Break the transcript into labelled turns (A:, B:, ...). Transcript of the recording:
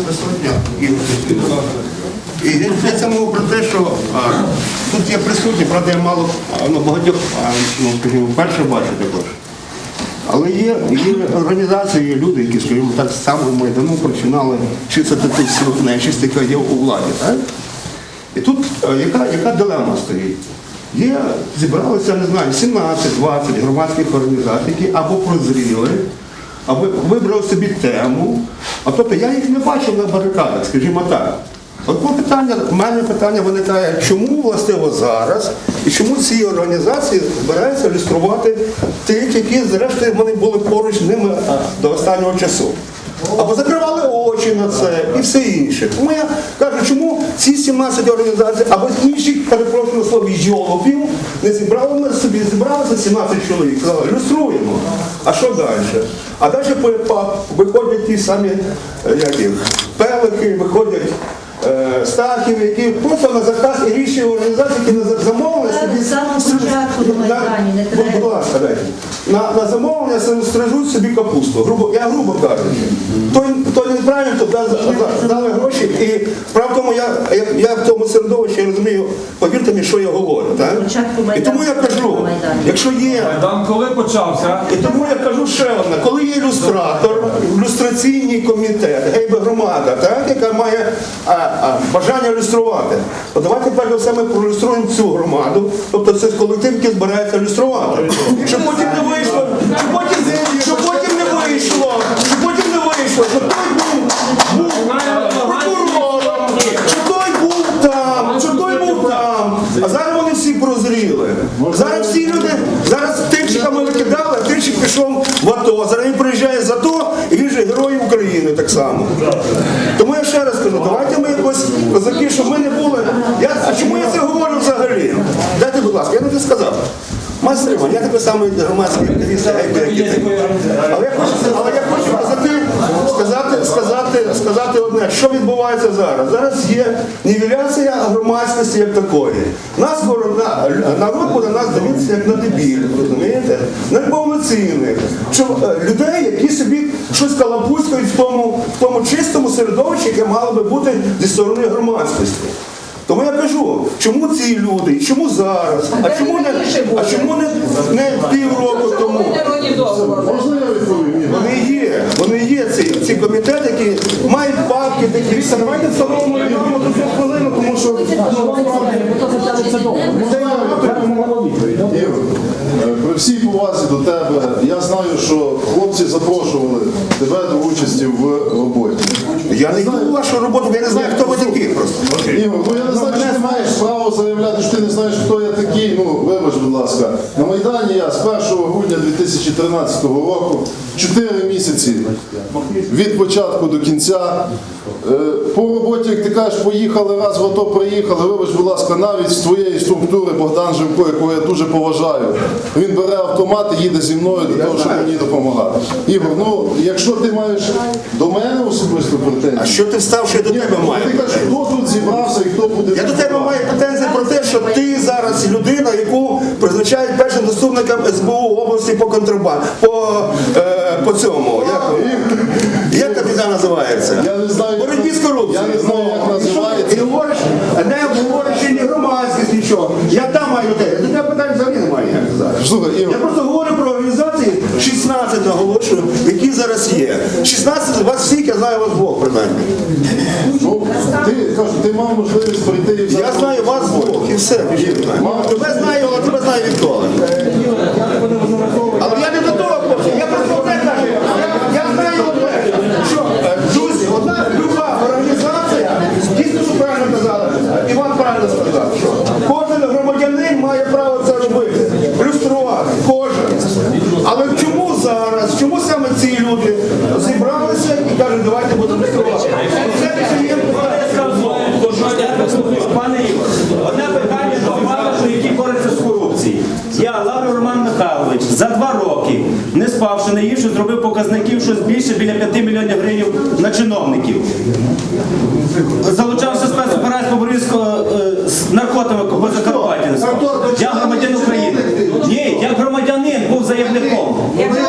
A: присутня. І йдеться мова про те, що а, тут є присутні, правда, я мало ну, багатьох, а, ну, скажімо, вперше бачу також. Але є, є організації, є люди, які, скажімо, так само Майдану починали чистити яка є у владі. Так? І тут е, яка, яка дилема стоїть? Є, зібралися, не знаю, 17-20 громадських організацій, які або прозріли, або вибрали собі тему. А тобто я їх не бачив на барикадах, скажімо так. От питання, в мене питання виникає, чому властиво зараз і чому ці організації збираються ілюструвати тих, які зрештою вони були поруч з ними до останнього часу. Або закривали очі на це і все інше. Тому я кажу, чому ці 17 організацій, або інших, перепрошую слові, йолопів, не зібрали ми собі, зібралися 17 чоловік, сказали, ілюструємо. А що далі? А далі виходять ті самі, е, як їх, пелики, виходять е, Стахів, які просто на заказ і рішення організації, які на за- замовлення
B: Це
A: собі
B: з самого
A: стрижуть-
B: початку на Майдані, не
A: Будь-
B: треба.
A: Будь ласка, дайте. На, на замовлення собі стрижуть собі капусту. Грубо, я грубо кажучи. Неправильно, то да- да- дали гроші. І справа в тому, я, я, я в тому середовищі розумію, повірте мені, що я говорю. Так? І тому я кажу, якщо є
C: Майдан коли почався?
A: і тому я кажу ще одне, коли є ілюстратор, ілюстраційний комітет, гейби громада, так, яка має а, а, бажання ілюструвати, то давайте перш за все ми проілюструємо цю громаду, тобто це колектив, який збирається ілюструвати. Щоб потім всі. Зараз всі люди, зараз типчика ми викидали, а типчик пішов в АТО. Зараз він приїжджає з АТО і він же герой України так само. Тому я ще раз кажу, давайте ми якось козаки, щоб ми не були. Я, а чому я це говорю взагалі? Дайте, будь ласка, я не те сказав. Мастер Іван, я такий самий громадський активіст, як і ти. Але я хочу, але я сказати, одне, що відбувається зараз. Зараз є нівеляція громадськості як такої. Нас народ буде нас дивитися як на дебілів, розумієте? На повноцінних. Е, людей, які собі щось калапуцькають в тому, в тому чистому середовищі, яке мало би бути зі сторони громадськості. Тому я кажу, чому ці люди, чому зараз, а чому не, а чому не, не півроку тому?
D: Можна я відповім?
A: Вони є, вони є комітети, які мають папки такі. Віктор, Давайте встановимо рекламу до цю хвилину, тому що
D: е, при всій повазі до тебе, я знаю, що хлопці запрошували тебе до участі в роботі.
A: я не в вашу роботу, я не знаю, хто ви такі просто.
D: Ігор, ну я не знаю, чи ти маєш право заявляти, що ти знаєш, хто я такий. Ну, вибач, будь ласка. На Майдані я з 1 грудня 2013 року, 4 місяці від початку до кінця. Е, По роботі, ти кажеш, поїхали раз в АТО приїхали. Вибач, будь ласка, навіть з твоєї структури Богдан Живко, якого я дуже поважаю. Він бере автомат і їде зі мною для того, щоб мені допомагати. Ігор, ну якщо ти маєш до мене особисто
A: А
D: претензії,
A: що ти встав, що я до тебе маю?
D: ти кажеш, хто тут зібрався і хто буде.
A: Я до тебе маю претензії про те, що ти зараз людина, яку призначають першим заступником СБУ області по контрабанді, по, е, по цьому. Як, як та біда називається?
D: Я не знаю, як
A: Боротьбі з корупцією.
D: Я не знаю, як
A: Ну,
D: називається.
A: І говориш, не говориш ні нічого. Я там маю те. До тебе питань взагалі немає ніяких зараз.
D: Слухай, Ігор,
A: Я просто говорю про організації 16 наголошую, які зараз є. 16, вас всіх, я знаю вас двох принаймні.
D: ну, ти кажу, ти мав можливість прийти і взяти.
A: Я знаю вас двох і все. Тебе знаю, але тебе знаю відколи. Але я не до того, хлопці. Я просто одне кажу. Я, я знаю одне, що е, друзі, одна люба організація, дійсно, що правильно казали, Іван правильно сказав, що кожен громадянин має право це робити, кожен. Але чому зараз, чому саме ці люди зібралися і кажуть, давайте будемо? Це
E: Пане Ігор, одне питання до товаришу, який бореться з корупцією. Я, Лавров Роман Михайлович, за два роки, не спавши, не ївши, зробив показників щось більше біля 5 мільйонів гривень на чиновників. Залучався спецоперацію по боротьбі з ко- е, з наркотами по Закарпатті. Я громадян України. Ні, я громадянин був заявником.